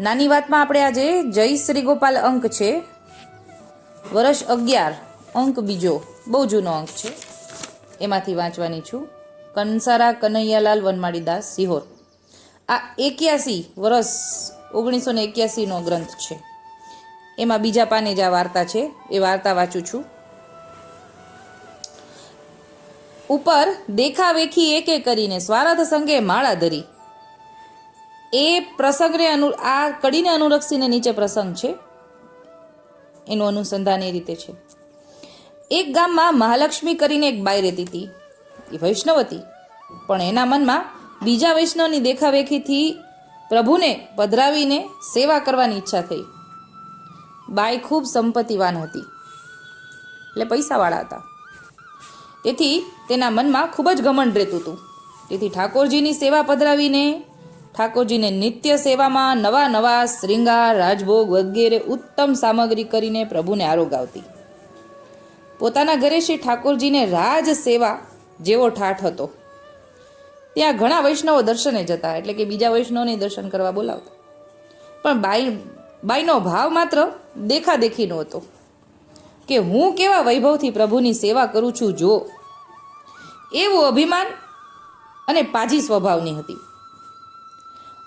નાની વાતમાં આપણે આજે જય શ્રી ગોપાલ અંક છે. વર્ષ અગિયાર, અંક બીજો, બહુ જૂનો અંક છે. એમાંથી વાંચવાની છું. કંસારા કનૈયાલાલ વનમાળીદાસ, સિહોર. આ એક્યાસી વર્ષ ઓગણીસો ને એક્યાસીનો ગ્રંથ છે. એમાં બીજા પાને જ આ વાર્તા છે. એ વાર્તા વાંચું છું. ઉપર દેખાવેખી એકે કરીને સ્વાર્થ સંગે માળા ધરી. એ પ્રસંગને અનુ, આ કડીને અનુલક્ષીને નીચે પ્રસંગ છે. એનું અનુસંધાન એ રીતે છે. એક ગામમાં મહાલક્ષ્મી કરીને એક બાઈ રહેતી હતી. એ વૈષ્ણવ હતી. પણ એના મનમાં બીજા વૈષ્ણવની દેખાવેખીથી પ્રભુને પધરાવીને સેવા કરવાની ઈચ્છા થઈ. બાઈ ખૂબ સંપત્તિવાન હતી. એટલે પૈસાવાળા હતા. તેથી તેના મનમાં ખૂબ જ ઘમંડ રહેતું હતું. તેથી ઠાકોરજીની સેવા પધરાવીને ઠાકોરજીને નિત્ય સેવામાં નવા નવા શ્રૃંગાર, રાજભોગ વગેરે ઉત્તમ સામગ્રી કરીને પ્રભુને આરોગાવતી. પોતાના ઘરે શ્રી ઠાકોરજીને રાજ સેવા જેવો ઠાઠ હતો. ત્યાં ઘણા વૈષ્ણવો દર્શને જતા, એટલે કે બીજા વૈષ્ણવને દર્શન કરવા બોલાવતા. પણ બાઈ, બાઈનો ભાવ માત્ર દેખાદેખીનો હતો. કે હું કેવા વૈભવથી પ્રભુની સેવા કરું છું જો એવું અભિમાન અને પાજી સ્વભાવની હતી.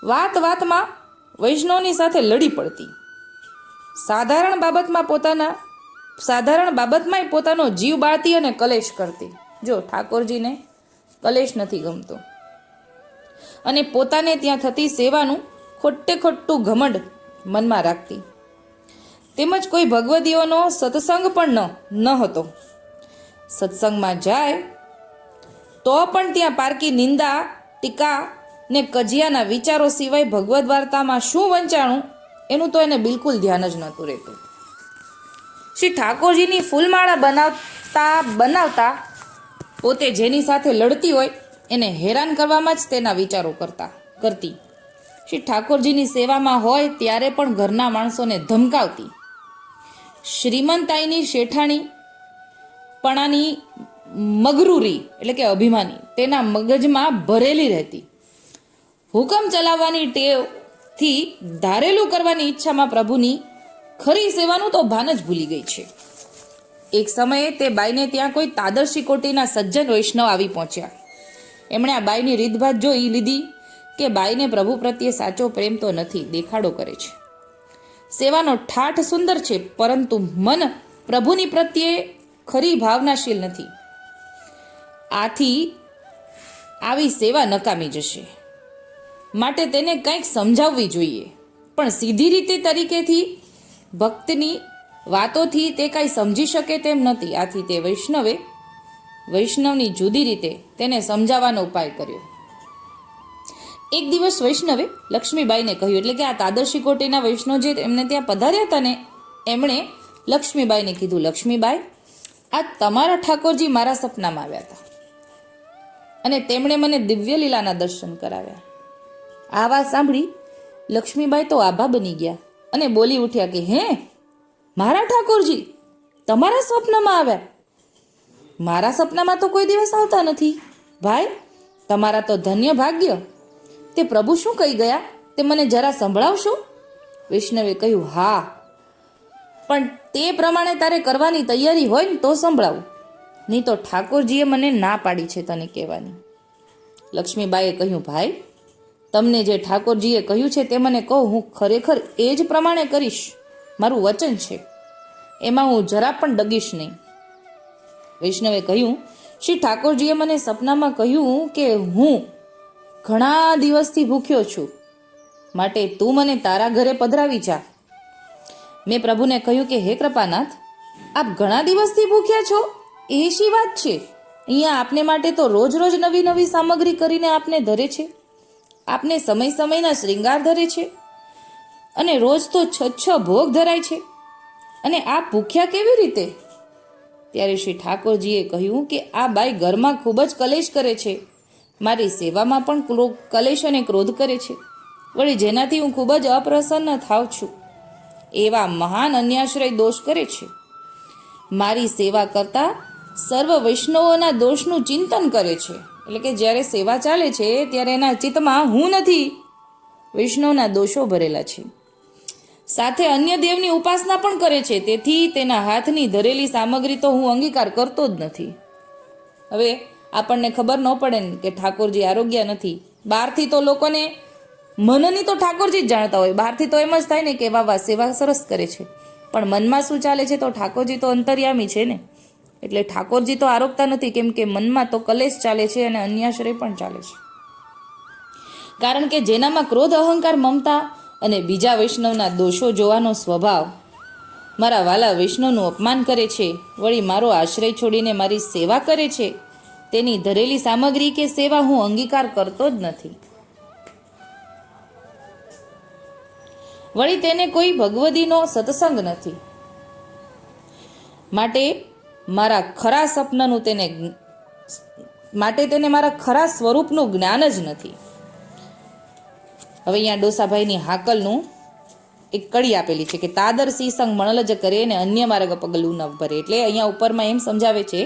વાત વાતમાં વૈષ્ણવની સાથે લડી પડતી. સાધારણ બાબતમાં પોતાના, સાધારણ બાબતમાંય પોતાનો જીવ બાળતી અને કલેશ કરતી. જો ઠાકોરજીને કલેશ નથી ગમતો. અને પોતાને ત્યાં થતી સેવાનું ખોટે ખોટું ઘમંડ મનમાં રાખતી. તેમજ કોઈ ભગવદીઓનો સત્સંગ પણ ન ન હતો. સત્સંગમાં જાય તો પણ ત્યાં પારકી નિંદા, ટીકા ને કજિયાના વિચારો સિવાય ભગવદ્ વાર્તામાં શું વંચાણું, એનું તો એને બિલકુલ ધ્યાન જ નહોતું રહેતું. શ્રી ઠાકોરજીની ફૂલમાળા બનાવતા બનાવતા પોતે જેની સાથે લડતી હોય, એને હેરાન કરવામાં જ તેના વિચારો કરતા, કરતી. શ્રી ઠાકોરજીની સેવામાં હોય ત્યારે પણ ઘરના માણસોને ધમકાવતી. શ્રીમંતાઈની શેઠાણી પણાની મગરૂરી, એટલે કે અભિમાની, તેના મગજમાં ભરેલી રહેતી. હુકમ ચલાવવાની ટેવથી ધારેલું કરવાની ઈચ્છામાં પ્રભુની ખરી સેવાનું તો ભાન જ ભૂલી ગઈ છે. એક સમયે તે બાઈને ત્યાં કોઈ તાદર્શી કોટીના સજ્જન વૈષ્ણવ આવી પહોંચ્યા. એમણે આ બાઈની રીતભાત જોઈ લીધી કે બાઈને પ્રભુ પ્રત્યે સાચો પ્રેમ તો નથી, દેખાડો કરે છે. સેવાનો ઠાઠ સુંદર છે, પરંતુ મન પ્રભુની પ્રત્યે ખરી ભાવનાશીલ નથી. આથી આવી સેવા નકામી જશે. માટે તેને કંઈક સમજાવવી જોઈએ. પણ સીધી રીતે તરીકેથી, ભક્તની વાતોથી તે કાંઈ સમજી શકે તેમ નથી. આથી તે વૈષ્ણવે વૈષ્ણવની જુદી રીતે તેને સમજાવવાનો ઉપાય કર્યો. એક દિવસ વૈષ્ણવે લક્ષ્મીબાઈને કહ્યું, એટલે કે આ તાદર્શી કોટીના વૈષ્ણવ જે એમને ત્યાં પધાર્યા હતા ને, એમણે લક્ષ્મીબાઈને કીધું, લક્ષ્મીબાઈ, આ તમારા ઠાકોરજી મારા સપનામાં આવ્યા હતા. અને તેમણે મને દિવ્ય લીલાના દર્શન કરાવ્યા. આ વાત સાંભળી લક્ષ્મીબાઈ તો આભા બની ગયા અને બોલી ઉઠ્યા કે, હે, મારા ઠાકોરજી, તમારા સ્વપ્નમાં આવ્યા. મારા સપનામાં તો કોઈ દિવસ આવતા નથી. ભાઈ, તમારા તો ધન્ય ભાગ્ય. તે પ્રભુ શું કહી ગયા? તે મને જરા સંભળાવશો? વૈષ્ણવે કહ્યું, હા. પણ તે પ્રમાણે તારે કરવાની તૈયારી હોય ને તો સંભળાવું. નહીં તો ઠાકોરજીએ મને ના પાડી છે તને કહેવાની. લક્ષ્મીબાઈએ કહ્યું, ભાઈ તમને જે ઠાકોરજીએ કહ્યું છે તે મને કહો, હું ખરેખર એ જ પ્રમાણે કરીશ? મારું વચન છે. એમાં હું જરા પણ ડગીશ નહીં. વૈષ્ણવે કહ્યું, શ્રી ઠાકોરજીએ મને સપનામાં કહ્યું કે હું ઘણા દિવસથી ભૂખ્યો છું. માટે તું મને તારા ઘરે પધરાવી જા. મેં પ્રભુને કહ્યું કે, હે કૃપાનાથ, આપ ઘણા દિવસથી ભૂખ્યા છો? એ શી વાત છે? અહીંયા આપને માટે તો રોજ રોજ નવી નવી સામગ્રી કરીને આપને ધરે છે. આપને સમય સમયના શ્રૃંગાર ધરે છે અને રોજ તો છ છ ભોગ ધરાય છે. અને આ ભૂખ્યા કેવી રીતે? ત્યારે શ્રી ઠાકોરજીએ કહ્યું કે આ બાઈ ઘરમાં ખૂબ જ કલેશ કરે છે. મારી સેવામાં પણ કલેશ અને ક્રોધ કરે છે. વળી જેનાથી હું ખૂબ જ અપ્રસન્ન થાવ છું. એવા મહાન અન્યાશ્રય દોષ કરે છે. મારી સેવા કરતાં સર્વ વૈષ્ણવોના દોષનું ચિંતન કરે છે. એટલે કે જ્યારે સેવા ચાલે છે, ત્યારે એના ચિત્તમાં હું નથી વૈષ્ણવના દોષો ભરેલા છે. સાથે અન્ય દેવની ઉપાસના પણ કરે છે, તેથી તેના હાથની ધરેલી સામગ્રી તો હું અંગીકાર કરતો જ નથી. હવે આપણને ખબર ન પડે ને કે ઠાકોરજી આરોગ્ય નથી. બહારથી તો લોકોને મનની તો ઠાકોરજી જ જાણતા હોય. બહારથી તો એમ જ થાય ને કે વાહ વાહ, સેવા સરસ કરે છે. પણ મનમાં શું ચાલે છે તો ઠાકોરજી તો અંતર્યામી છે ને? એટલે ઠાકોરજી તો આરોગતા નથી, કેમ કે મનમાં તો કલેશ ચાલે છે અને અન્યાશ્રય પણ ચાલે છે. કારણ કે જેનામાં ક્રોધ, અહંકાર, મમતા અને બીજા વૈષ્ણવના દોષો જોવાનો સ્વભાવ મારા વાલા વૈષ્ણવનું અપમાન કરે છે, વળી મારો આશ્રય છોડીને મારી સેવા કરે છે, તેની ધરેલી સામગ્રી કે સેવા હું અંગીકાર કરતો જ નથી. વળી તેને કોઈ ભગવદીનો સત્સંગ નથી. માટે મારા ખરા સપનાનું તેને માટે તેને મારા ખરા સ્વરૂપનું જ્ઞાન જ નથી. હવે અહીંયા ડોસાભાઈની હાકલનું એક કડી આપેલી છે કે તાદર સિંહ મણલ જ કરે ને અન્ય માર્ગ પગલું ન ભરે. એટલે અહીંયા ઉપરમાં એમ સમજાવે છે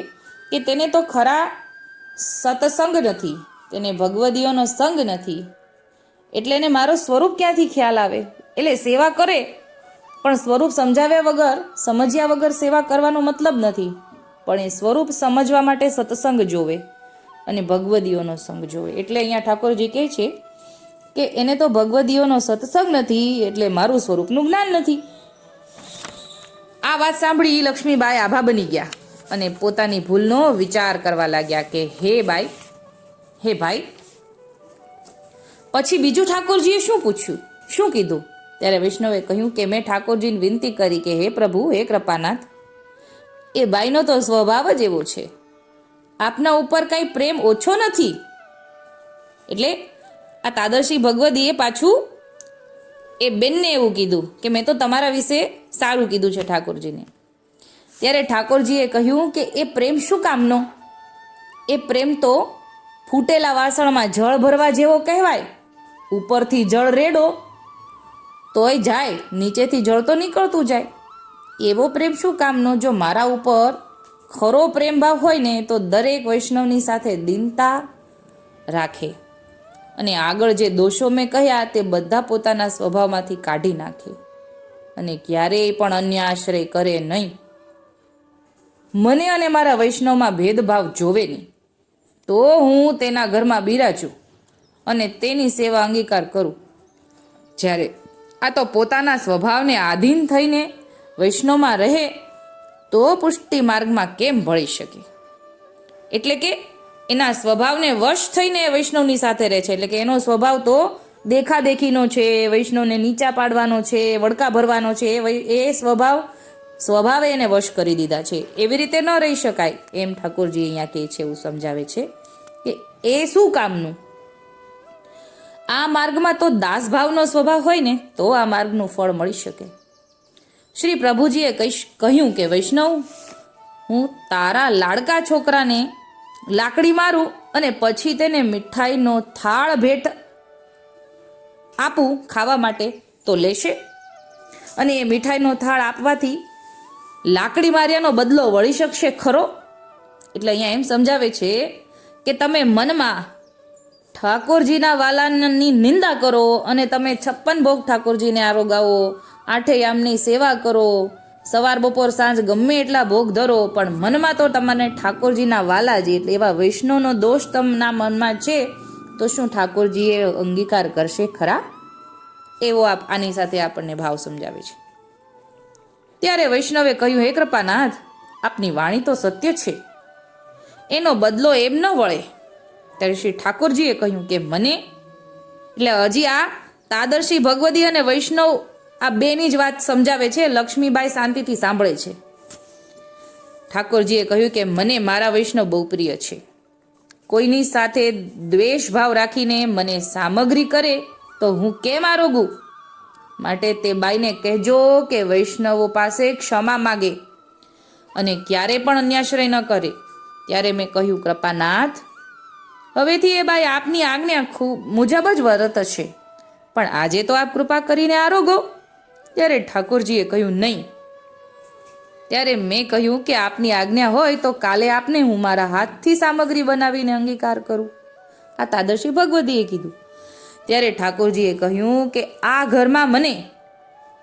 કે તેને તો ખરા સત્સંગ નથી, તેને ભગવદીઓનો સંગ નથી. એટલે એને મારો સ્વરૂપ ક્યાંથી ખ્યાલ આવે? એટલે સેવા કરે, પણ સ્વરૂપ સમજાવ્યા વગર, સમજ્યા વગર સેવા કરવાનો મતલબ નથી. પણ એ સ્વરૂપ સમજવા માટે સત્સંગ જોવે અને ભગવદીઓનો સંગ જોવે. એટલે અહીંયા ઠાકોરજી કહે છે કે એને તો ભગવદીઓનો સત્સંગ નથી, એટલે મારું સ્વરૂપનું જ્ઞાન નથી. આ વાત સાંભળી લક્ષ્મીબાઈ આભા બની ગયા અને પોતાની ભૂલનો વિચાર કરવા લાગ્યા કે, હે બાઈ, હે ભાઈ. પછી બીજું ઠાકોરજીએ શું પૂછ્યું? શું કીધું? ત્યારે વૈષ્ણવે કહ્યું કે, મેં ઠાકોરજીને વિનંતી કરી કે, હે પ્રભુ, હે કૃપાનાથ એ બાઈનો તો સ્વભાવ જ એવો છે. આપના ઉપર કંઈ પ્રેમ ઓછો નથી. એટલે આ તાદર્શી ભગવદીએ પાછું એ બેનને એવું કીધું કે મેં તો તમારા વિશે સારું કીધું છે ઠાકોરજીને. ત્યારે ઠાકોરજીએ કહ્યું કે એ પ્રેમ શું કામનો? એ પ્રેમ તો ફૂટેલા વાસણમાં જળ ભરવા જેવો કહેવાય. ઉપરથી જળ રેડો, તોય જાય, નીચેથી જળ તો નીકળતું જાય. એવો પ્રેમ શું કામનો? જો મારા ઉપર ખરો પ્રેમ ભાવ હોય ને, તો દરેક વૈષ્ણવની સાથે દિનતા રાખે. અને આગળ જે દોષો મેં કહ્યા, તે બધા પોતાના સ્વભાવમાંથી કાઢી નાખે. અને ક્યારેય પણ અન્ય આશ્રય કરે નહીં. મને અને મારા વૈષ્ણવમાં ભેદભાવ જોવે નહીં. તો હું તેના ઘરમાં બિરાજું અને તેની સેવા અંગીકાર કરું. જ્યારે આ તો પોતાના સ્વભાવને આધીન થઈને વૈષ્ણવમાં રહે, તો પુષ્ટિ માર્ગમાં કેમ ભળી શકે? એટલે કે એના સ્વભાવને વશ થઈને વૈષ્ણવની સાથે રહે છે. એટલે કે એનો સ્વભાવ તો દેખાદેખીનો છે, વૈષ્ણવને નીચા પાડવાનો છે વડકા ભરવાનો છે એ સ્વભાવ, સ્વભાવે એને વશ કરી દીધા છે. એવી રીતે ન રહી શકાય. એમ ઠાકોરજી અહીંયા કહે છે, એવું સમજાવે છે કે એ શું કામનું? આ માર્ગમાં તો દાસભાવનો સ્વભાવ હોય ને, તો આ માર્ગનું ફળ મળી શકે. શ્રી પ્રભુજીએ કહીશ કહ્યું કે, વૈષ્ણવ, હું તારા લાડકા છોકરાને લાકડી મારું અને પછી તેને મીઠાઈનો થાળ ભેટ આપું, ખાવા માટે તો લેશે. અને એ મીઠાઈનો થાળ આપવાથી લાકડી માર્યાનો બદલો વળી શકશે ખરો? એટલે અહીંયા એમ સમજાવે છે કે તમે મનમાં ઠાકોરજીના વાલાની નિંદા કરો અને તમે છપ્પન ભોગ ઠાકોરજીને આરોગાવો. આઠે યામની સેવા કરો. સવાર બપોર સાંજ ગમે એટલા ભોગ ધરો, પણ મનમાં તો તમને ઠાકોરજીના વાલાજી એટલે એવા વૈષ્ણવનો દોષ તમના મનમાં છે, તો શું ઠાકોરજીએ અંગીકાર કરશે ખરા? એવો આપ આની સાથે આપણને ભાવ સમજાવે છે. ત્યારે વૈષ્ણવે કહ્યું, હે કૃપાનાથ, આપની વાણી તો સત્ય છે. એનો બદલો એમ ન વળે. ત્યારે શ્રી ઠાકોરજીએ કહ્યું કે મને, એટલે હજી આ તાદર્શી ભગવદી અને વૈષ્ણવ આ બેની જ વાત સમજાવે છે, લક્ષ્મીબાઈ શાંતિથી સાંભળે છે. ઠાકોરજીએ કહ્યું કે મને મારા વૈષ્ણવ બહુ પ્રિય છે. કોઈની સાથે દ્વેષ ભાવ રાખીને મને સામગ્રી કરે તો હું કેમ આરોગું માટે તે બાઈને કહેજો કે વૈષ્ણવો પાસે ક્ષમા માગે અને ક્યારે પણ અન્યાશ્રય ન કરે. ત્યારે મેં કહ્યું, કૃપાનાથ હવેથી એ બાઈ આપની આજ્ઞા ખૂબ મુજબ જ વરત હશે. પણ આજે તો આપ કૃપા કરીને આરોગો. ત્યારે ઠાકોરજીએ કહ્યું, નહીં. ત્યારે મેં કહ્યું કે આપની આજ્ઞા હોય તો કાલે આપને હું મારા હાથથી સામગ્રી બનાવીને અંગીકાર કરું. આ તાદર્શી ભગવતીએ કીધું. ત્યારે ઠાકોરજીએ કહ્યું કે આ ઘરમાં મને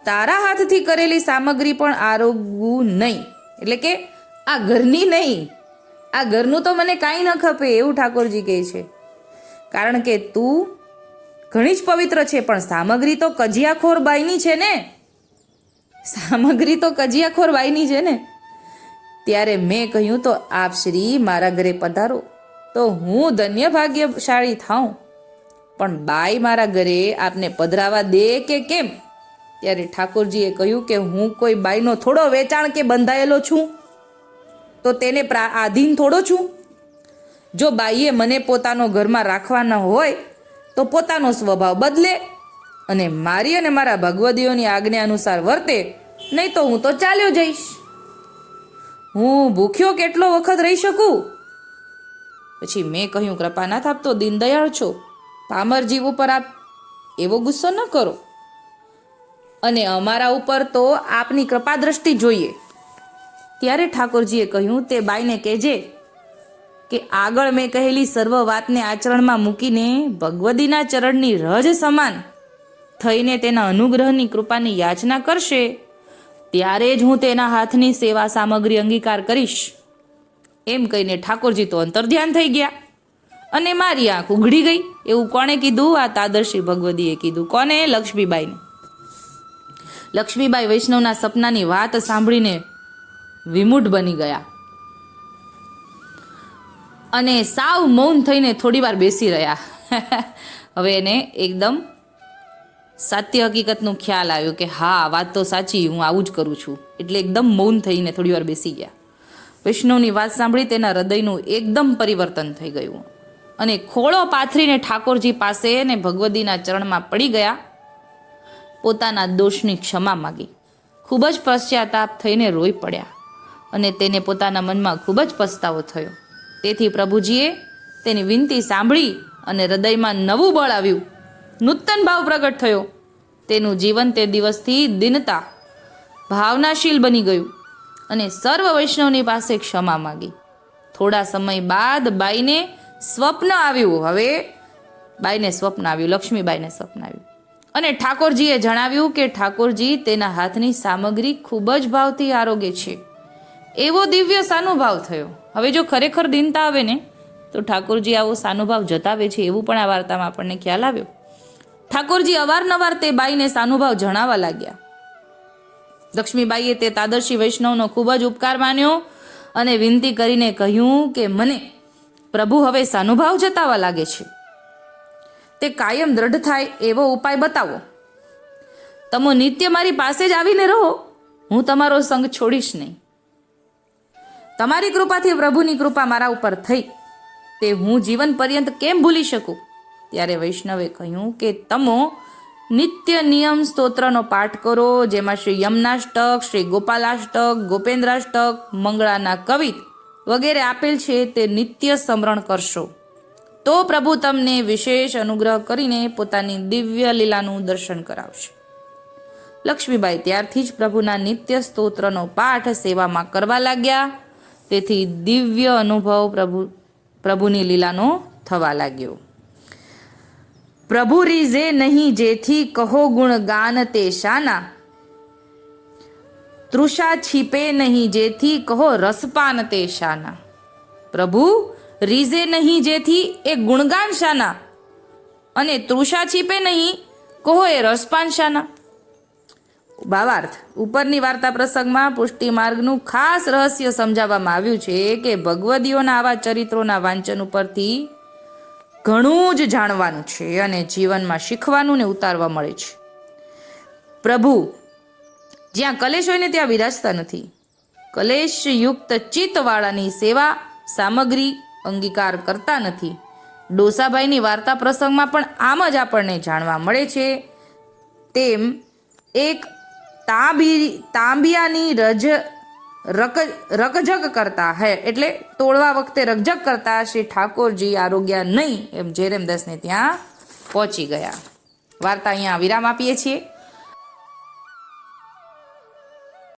તારા હાથથી કરેલી સામગ્રી પણ આરોગવું નહીં. એટલે કે આ ઘરની નહીં. આ ઘરનું તો મને કાંઈ ન ખપે, એવું ઠાકોરજી કહે છે. કારણ કે તું ઘણી જ પવિત્ર છે, પણ સામગ્રી તો કજિયાખોર બાઈની છે ને? સામગ્રી તો કજિયાખોર બાઈની છે ને? ત્યારે મેં કહ્યું, તો આપ શ્રી મારા ઘરે પધારો. તો હું ધન્ય ભાગ્યશાળી થાઉં. પણ બાઈ મારા ઘરે આપને પધરાવા દે કે કેમ? ત્યારે ઠાકોરજીએ કહ્યું કે હું કોઈ બાઈનો થોડો વેચાણ કે બંધાયેલો છું. તો તેને પ્રા આધીન થોડો છું. જો બાઈએ મને પોતાનો ઘરમાં રાખવાના હોય, તો પોતાનો સ્વભાવ બદલે અને મારી અને મારા ભગવદીઓની આજ્ઞા અનુસાર વર્તે, નહીં તો હું તો ચાલ્યો જઈશ. હું ભૂખ્યો કેટલો વખત રહી શકું? પછી મેં કહ્યું કૃપાનાથ આપ તો દીનદયાળ છો. પામર જીવ ઉપર આપ એવો ગુસ્સો ન કરો. અને અમારા ઉપર તો આપની કૃપા દ્રષ્ટિ જોઈએ. ત્યારે ઠાકોરજીએ કહ્યું, તે બાઈને કહેજે કે આગળ મેં કહેલી સર્વ વાતને આચરણમાં મૂકીને ભગવદીના ચરણની રજ સમાન થઈને તેના અનુગ્રહની કૃપાની યાચના કરશે, ત્યારે જ હું તેના હાથની સેવા સામગ્રી અંગીકાર કરીશ. એમ કહીને ઠાકોરજી તો અંતર્ધ્યાન થઈ ગયા અને મારી આંખ ઉઘડી ગઈ. એવું કોણે કીધું? આ તાદર્શી ભગવદીએ કીધું. કોને? લક્ષ્મીબાઈને. લક્ષ્મીબાઈ વૈષ્ણવના સપનાની વાત સાંભળીને વિમૂઢ બની ગયા. અને સાવ મૌન થઈને થોડી વાર બેસી રહ્યા. હવે એને એકદમ સાત્ય હકીકતનું ખ્યાલ આવ્યો કે હા, વાત તો સાચી, હું આવું જ કરું છું. એટલે એકદમ મૌન થઈને થોડી વાર બેસી ગયા. વૈષ્ણવની વાત સાંભળી તેના હૃદયનું એકદમ પરિવર્તન થઈ ગયું. અને ખોળો પાથરીને ઠાકોરજી પાસે ને ભગવદીના ચરણમાં પડી ગયા. પોતાના દોષની ક્ષમા માગી. ખૂબ જ પશ્ચાતાપ થઈને રોઈ પડ્યા. અને તેને પોતાના મનમાં ખૂબ જ પસ્તાવો થયો. તેથી પ્રભુજીએ તેની વિનંતી સાંભળી અને હૃદયમાં નવું બળ આવ્યું. નૂતન ભાવ પ્રગટ થયો. તેનું જીવન તે દિવસથી દિનતા ભાવનાશીલ બની ગયું અને સર્વ વૈષ્ણવની પાસે ક્ષમા માગી. થોડા સમય બાદ બાઈને સ્વપ્ન આવ્યું. હવે બાઈને સ્વપ્ન આવ્યું, લક્ષ્મીબાઈને સ્વપ્ન આવ્યું. અને ઠાકોરજીએ જણાવ્યું કે ઠાકોરજી તેના હાથની સામગ્રી ખૂબ જ ભાવથી આરોગ્ય છે. એવો દિવ્ય સાનુભાવ થયો. હવે જો ખરેખર દિનતા આવે ને, તો ઠાકોરજી આવો સાનુભાવ જતાવે છે એવું પણ આ વાર્તામાં આપણને ખ્યાલ આવ્યો. ઠાકોરજી અવારનવાર તે બાઈને સાનુભાવ જણાવવા લાગ્યા. લક્ષ્મીબાઈએ તે તાદર્શી વૈષ્ણવનો ખૂબ જ ઉપકાર માન્યો અને વિનંતી કરીને કહ્યું કે, મને પ્રભુ હવે સાનુભાવ જતાવા લાગે છે. તે કાયમ દ્રઢ થાય એવો ઉપાય બતાવો. તમે નિત્ય મારી પાસે જ આવીને રહો. હું તમારો સંગ છોડીશ નહીં. તમારી કૃપાથી પ્રભુની કૃપા મારા ઉપર થઈ. તે હું જીવન પર્યંત કેમ ભૂલી શકું? ત્યારે વૈષ્ણવે કહ્યું કે, તમો નિત્ય નિયમ સ્તોત્રનો પાઠ કરો, જેમાં શ્રી યમનાષ્ટક, શ્રી ગોપાલાષ્ટક, ગોપેન્દ્રાષ્ટક, મંગળાના કવિત વગેરે આપેલ છે તે નિત્ય સ્મરણ કરશો. તો પ્રભુ તમને વિશેષ અનુગ્રહ કરીને પોતાની દિવ્ય લીલાનું દર્શન કરાવશે. લક્ષ્મીબાઈ ત્યારથી જ પ્રભુના નિત્ય સ્તોત્રનો પાઠ સેવામાં કરવા લાગ્યા. તેથી દિવ્ય અનુભવ પ્રભુ, પ્રભુની લીલાનો થવા લાગ્યો. પ્રભુ રીઝે નહીં, જેથી કહો ગુણ ગાન તે શાના? તૃષા છીપે નહીં, જેથી કહો રસપાન તે શાના? પ્રભુ, રીઝે નહીં, જેથી એ ગુણગાન શાના? અને તૃષા છીપે નહીં, કહો એ રસપાન શાના? ભાવાર્થ ઉપરની વાર્તા પ્રસંગમાં પુષ્ટિ માર્ગનું ખાસ રહસ્ય સમજાવવામાં આવ્યું છે કે ભગવદીઓના આવા ચરિત્રોના વાંચન ઉપરથી ઘણું જ જાણવાનું છે અને જીવનમાં શીખવાનું ને ઉતારવા મળે છે. પ્રભુ, જ્યાં કલેશ હોય ને ત્યાં વિરાજતા નથી. કલેશયુક્ત ચિત્તવાળાની સેવા, સામગ્રી અંગીકાર કરતા નથી. ડોસાભાઈની વાર્તા પ્રસંગમાં પણ આમ જ આપણને જાણવા મળે છે. તેમ એક તાંબી તાંબિયાની રજ રક રકઝક કરતા હે. એટલે તોડવા વખતે રકઝક કરતા શ્રી ઠાકોરજી આરોગ્ય નહીં એમ જેરેમદાસને ત્યાં પહોંચી ગયા. વાર્તા અહીંયા વિરામ આપીએ છીએ.